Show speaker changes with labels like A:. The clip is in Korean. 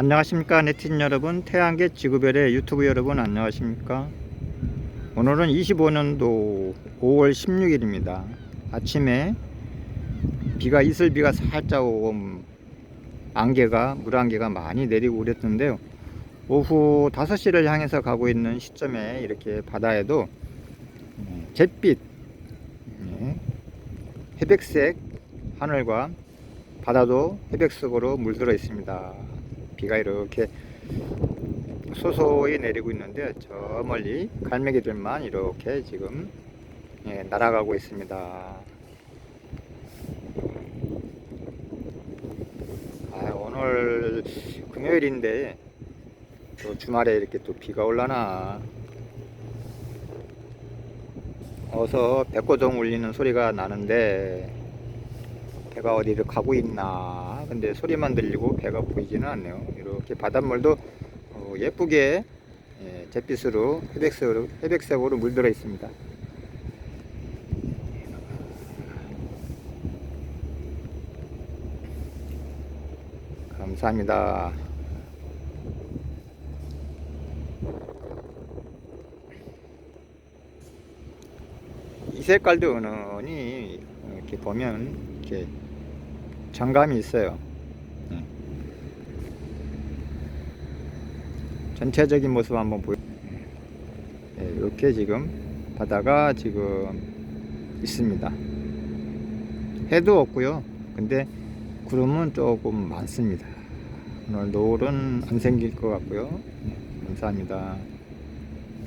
A: 안녕하십니까 네티즌 여러분. 태양계 지구별의 유튜브 여러분 안녕하십니까? 오늘은 25년도 5월 16일입니다. 아침에 비가 이슬비가 살짝 오고 음, 안개가 물안개가 많이 내리고 그랬는데요. 오후 5시를 향해서 가고 있는 시점에 이렇게 바다에도 음, 잿빛 네, 회백색 하늘과 바다도 회백색으로 물들어 있습니다. 비가 이렇게 소소히 내리고 있는데 저 멀리 갈매기들만 이렇게 지금 예, 날아가고 있습니다. 아, 오늘 금요일인데 또 주말에 이렇게 또 비가 올라나 어서 백고동 울리는 소리가 나는데 배가 어디를 가고 있나. 근데 소리만 들리고 배가 보이지는 않네요. 이렇게 바닷물도 어, 예쁘게 예, 잿빛으로 회백색으로, 회백색으로 물들어 있습니다. 감사합니다. 이 색깔도 은은히 이렇게 보면 이렇게 정감이 있어요. 네. 전체적인 모습 한번 보여. 네, 이렇게 지금 바다가 지금 있습니다. 해도 없고요. 근데 구름은 조금 많습니다. 오늘 노을은 안 생길 것 같고요. 네, 감사합니다.